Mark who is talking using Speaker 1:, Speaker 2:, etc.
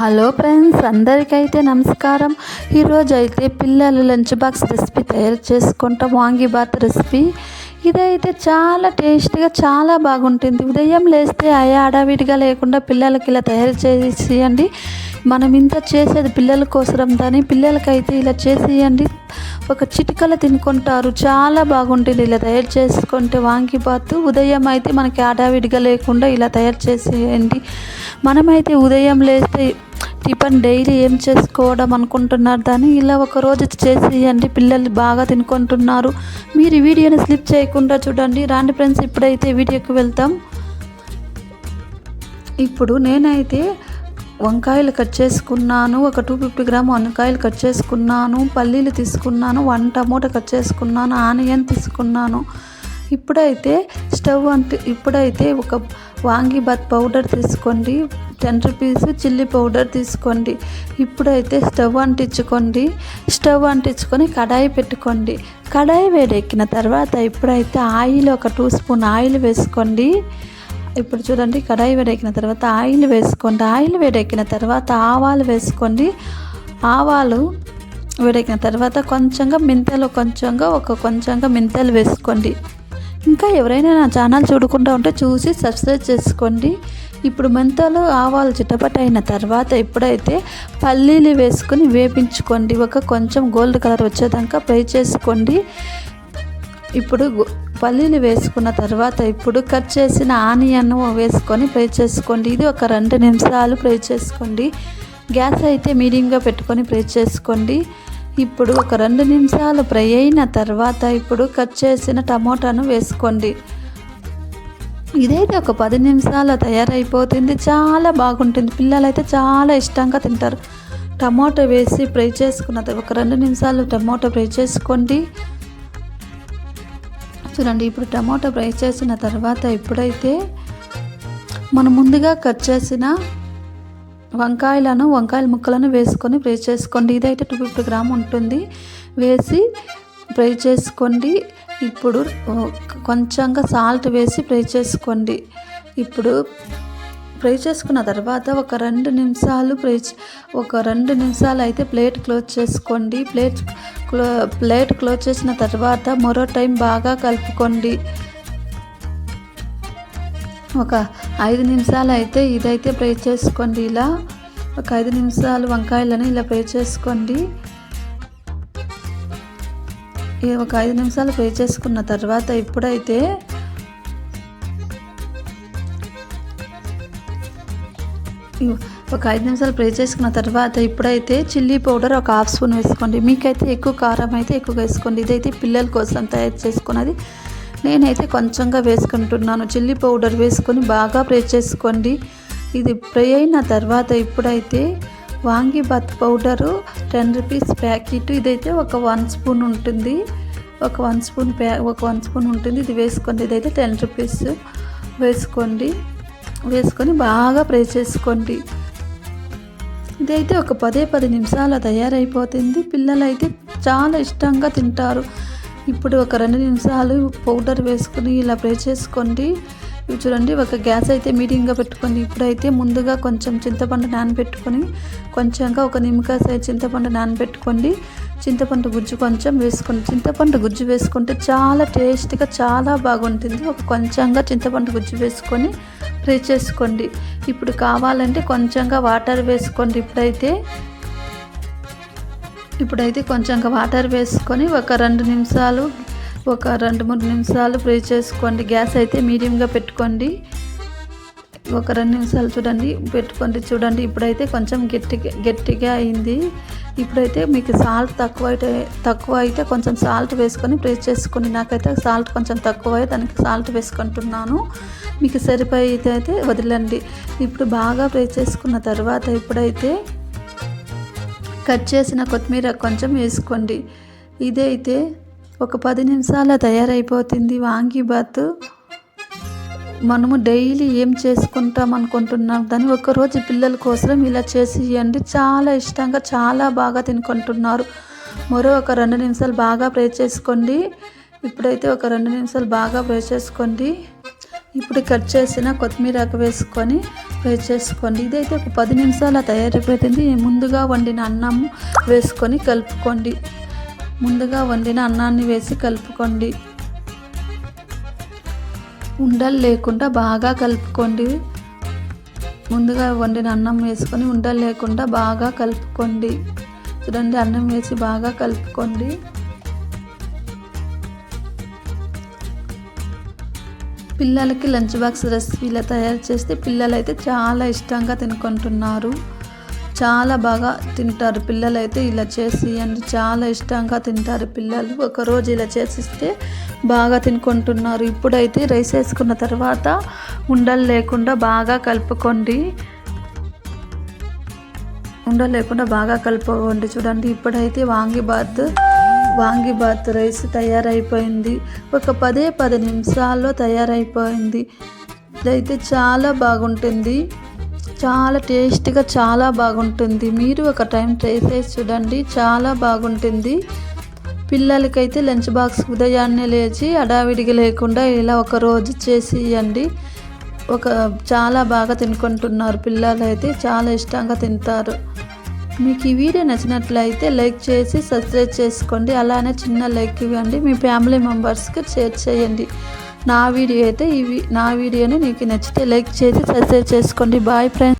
Speaker 1: Hello friends అందరికైతే నమస్కారం. ఈరోజు అయితే పిల్లలు లంచ్ బాక్స్ రెసిపీ తయారు చేసుకుంటాం. వాంగిబాత్ రెసిపీ. ఇదైతే చాలా టేస్టీగా చాలా బాగుంటుంది. ఉదయం లేస్తే అయా అడావిడిగా లేకుండా పిల్లలకి ఇలా తయారు చేసి అండి మనం ఇంత చేసేది పిల్లల కోసరం దాని. పిల్లలకైతే ఇలా చేసేయండి. ఒక చిటికల తినుకుంటారు. చాలా బాగుంటుంది ఇలా తయారు చేసుకుంటే వాంగిబాత్ ఉదయం అయితే మనకి ఆడావిడిగా లేకుండా ఇలా తయారు చేసేయండి. మనమైతే ఉదయం లేస్తే టిఫిన్ డైలీ ఏం చేసుకోవడం అనుకుంటున్నారు దాన్ని? ఇలా ఒక రోజు చేసేయండి. పిల్లలు బాగా తినుకుంటున్నారు. మీరు ఈ వీడియోని స్లిప్ చేయకుండా చూడండి. రాండి ఫ్రెండ్స్ ఇప్పుడైతే వీడియోకి వెళ్తాం. ఇప్పుడు నేనైతే వంకాయలు కట్ చేసుకున్నాను ఒక టూ ఫిఫ్టీ గ్రామ్ వంకాయలు కట్ చేసుకున్నాను పల్లీలు తీసుకున్నాను వన్ టమోటా కట్ చేసుకున్నాను ఆనియన్ తీసుకున్నాను. ఇప్పుడైతే స్టవ్ అంటే ఇప్పుడైతే ఒక వాంగిబాత్ పౌడర్ తీసుకోండి టెన్ రూపీస్ చిల్లీ పౌడర్ తీసుకోండి. ఇప్పుడైతే స్టవ్ అంటించుకోండి స్టవ్ అంటించుకొని కడాయి పెట్టుకోండి. కడాయి వేడెక్కిన తర్వాత ఇప్పుడైతే ఆయిల్ ఒక టూ స్పూన్ ఆయిల్ వేసుకోండి. ఇప్పుడు చూడండి కడాయి వేడెక్కిన తర్వాత ఆయిల్ వేసుకోండి. ఆయిల్ వేడెక్కిన తర్వాత ఆవాలు వేసుకోండి. ఆవాలు వేడెక్కిన తర్వాత కొంచెంగా మెంతలు కొంచెంగా ఒక కొంచెంగా మెంతలు వేసుకోండి. ఇంకా ఎవరైనా నా ఛానల్ చూడకుండా ఉంటే చూసి సబ్స్క్రైబ్ చేసుకోండి. ఇప్పుడు మెంతలు ఆవాలు చిట్టపట అయిన తర్వాత ఇప్పుడైతే పల్లీలు వేసుకొని వేపించుకోండి ఒక కొంచెం గోల్డ్ కలర్ వచ్చేదాకా ఫ్రై చేసుకోండి. ఇప్పుడు పల్లీలు వేసుకున్న తర్వాత ఇప్పుడు కట్ చేసిన ఆనియన్ వేసుకొని ఫ్రై చేసుకోండి. ఇది ఒక రెండు నిమిషాలు ఫ్రై చేసుకోండి. గ్యాస్ అయితే మీడియంగా పెట్టుకొని ఫ్రై చేసుకోండి. ఇప్పుడు ఒక రెండు నిమిషాలు ఫ్రై అయిన తర్వాత ఇప్పుడు కట్ చేసిన టమోటాను వేసుకోండి. ఇదైతే ఒక పది నిమిషాలు తయారైపోతుంది. చాలా బాగుంటుంది. పిల్లలైతే చాలా ఇష్టంగా తింటారు. టమాటో వేసి ఫ్రై చేసుకున్న ఒక రెండు నిమిషాలు టమాటో ఫ్రై చేసుకోండి. చూడండి ఇప్పుడు టమాటో ఫ్రై చేసిన తర్వాత ఇప్పుడైతే మనం ముందుగా కట్ చేసిన వంకాయలను వంకాయల ముక్కలను వేసుకొని ఫ్రై చేసుకోండి. ఇదైతే టూ ఫిఫ్టీ గ్రామ్ ఉంటుంది. వేసి ఫ్రై చేసుకోండి. ఇప్పుడు కొంచెంగా సాల్ట్ వేసి ఫ్రై చేసుకోండి. ఇప్పుడు ఫ్రై చేసుకున్న తర్వాత ఒక రెండు నిమిషాలు ఫ్రై ఒక రెండు నిమిషాలు అయితే ప్లేట్ క్లోజ్ చేసుకోండి. ప్లేట్ క్లో ప్లేట్ క్లోజ్ చేసిన తర్వాత మరో టైం బాగా కలుపుకోండి. ఒక ఐదు నిమిషాలు అయితే ఇదైతే ఫ్రై చేసుకోండి ఇలా. ఒక ఐదు నిమిషాలు వంకాయలను ఇలా ఫ్రై చేసుకోండి. ఒక ఐదు నిమిషాలు ఫ్రై చేసుకున్న తర్వాత ఇప్పుడైతే ఒక ఐదు నిమిషాలు ఫ్రై చేసుకున్న తర్వాత ఇప్పుడైతే చిల్లీ పౌడర్ ఒక హాఫ్ స్పూన్ వేసుకోండి. మీకైతే ఎక్కువ కారం అయితే ఎక్కువ వేసుకోండి. ఇదైతే పిల్లల కోసం తయారు చేసుకున్నది. నేనైతే కొంచెంగా వేసుకుంటున్నాను. చిల్లీ పౌడర్ వేసుకొని బాగా ఫ్రై చేసుకోండి. ఇది ఫ్రై అయిన తర్వాత ఇప్పుడైతే vangibath powder ten rupees packet. ఇదైతే ఒక వన్ స్పూన్ ఉంటుంది. ఒక వన్ స్పూన్ ప్యా ఒక వన్ స్పూన్ ఉంటుంది. ఇది వేసుకోండి. ఇదైతే టెన్ రూపీస్ వేసుకోండి. వేసుకొని బాగా ఫ్రై చేసుకోండి. ఇదైతే ఒక పదే పది నిమిషాల తయారైపోతుంది. పిల్లలైతే చాలా ఇష్టంగా తింటారు. ఇప్పుడు ఒక రెండు నిమిషాలు పౌడర్ వేసుకుని ఇలా ప్రే చేసుకోండి. ఇవి చూడండి ఒక గ్యాస్ అయితే మీడియంగా పెట్టుకోండి. ఇప్పుడైతే ముందుగా కొంచెం చింతపండు నానబెట్టుకొని కొంచెంగా ఒక నిమ్మకాయ సైజ్ చింతపండు నానబెట్టుకోండి. చింతపండు గుజ్జు కొంచెం వేసుకోండి చింతపండు గుజ్జు వేసుకుంటే చాలా టేస్ట్గా చాలా బాగుంటుంది. ఒక కొంచెంగా చింతపండు గుజ్జు వేసుకొని ఫ్రై చేసుకోండి. ఇప్పుడు కావాలంటే కొంచెంగా వాటర్ వేసుకోండి ఇప్పుడైతే ఇప్పుడైతే కొంచెంగా వాటర్ వేసుకొని ఒక రెండు నిమిషాలు ఒక రెండు మూడు నిమిషాలు ఫ్రై చేసుకోండి. గ్యాస్ అయితే మీడియంగా పెట్టుకోండి. ఒక రెండు నిమిషాలు చూడండి పెట్టుకోండి. చూడండి ఇప్పుడైతే కొంచెం గట్టిగా గట్టిగా అయింది. ఇప్పుడైతే మీకు సాల్ట్ తక్కువ అయితే తక్కువ అయితే కొంచెం సాల్ట్ వేసుకొని ఫ్రై చేసుకోండి. నాకైతే సాల్ట్ కొంచెం తక్కువ దానికి సాల్ట్ వేసుకుంటున్నాను. మీకు సరిపోయి అయితే వదిలండి. ఇప్పుడు బాగా ఫ్రై చేసుకున్న తర్వాత ఇప్పుడైతే కట్ చేసిన కొత్తిమీర కొంచెం వేసుకోండి. ఇదైతే ఒక పది నిమిషాల తయారైపోతుంది. వాంగిబాత్ మనము డైలీ ఏం చేసుకుంటాం అనుకుంటున్నాం. దాన్ని ఒకరోజు పిల్లల కోసం ఇలా చేసి ఇవ్వండి చాలా ఇష్టంగా చాలా బాగా తినుకుంటున్నారు. మరో ఒక రెండు నిమిషాలు బాగా ప్రే చేసుకోండి. ఇప్పుడైతే ఒక రెండు నిమిషాలు బాగా ప్రే చేసుకోండి. ఇప్పుడు కట్ చేసిన కొత్తిమీర వేసుకొని ఫ్రై చేసుకోండి. ఇదైతే ఒక పది నిమిషాల తయారైపోతుంది. ముందుగా వండిన అన్నం వేసుకొని కలుపుకోండి. ముందుగా వండిన అన్నాన్ని వేసి కలుపుకోండి. ఉండలు లేకుండా బాగా కలుపుకోండి. ముందుగా వండిన అన్నం వేసుకొని ఉండలు లేకుండా బాగా కలుపుకోండి. చూడండి అన్నం వేసి బాగా కలుపుకోండి. పిల్లలకి లంచ్ బాక్స్ రెసిపీలా తయారు చేస్తే పిల్లలు అయితే చాలా ఇష్టంగా తినుకుంటున్నారు. చాలా బాగా తింటారు పిల్లలు అయితే ఇలా చేసి అండ్ చాలా ఇష్టంగా తింటారు పిల్లలు. ఒకరోజు ఇలా చేసిస్తే బాగా తినుకుంటున్నారు. ఇప్పుడైతే రైస్ వేసుకున్న తర్వాత ఉండలు లేకుండా బాగా కలుపుకోండి. ఉండలు లేకుండా బాగా కలుపుకోండి. చూడండి ఇప్పుడైతే వాంగిబాత్ వాంగిబాత్ రైస్ తయారైపోయింది. ఒక పదే పది నిమిషాల్లో తయారైపోయింది. ఇదైతే చాలా బాగుంటుంది. చాలా టేస్ట్గా చాలా బాగుంటుంది. మీరు ఒక టైం ట్రై చేసి చూడండి. చాలా బాగుంటుంది. పిల్లలకైతే లంచ్ బాక్స్ ఉదయాన్నే లేచి అడావిడిగా లేకుండా ఇలా ఒక రోజు చేసి ఇవ్వండి ఒక చాలా బాగా తినుకుంటున్నారు పిల్లలు అయితే చాలా ఇష్టంగా తింటారు. మీకు ఈ వీడియో నచ్చినట్లయితే లైక్ చేసి సబ్స్క్రైబ్ చేసుకోండి. అలానే చిన్న లైక్ ఇవ్వండి. మీ ఫ్యామిలీ మెంబర్స్కి షేర్ చేయండి. నా వీడియో అయితే ఇవి నా వీడియోని మీకు నచ్చితే లైక్ చేసి సబ్స్క్రైబ్ చేసుకోండి. Bye friends.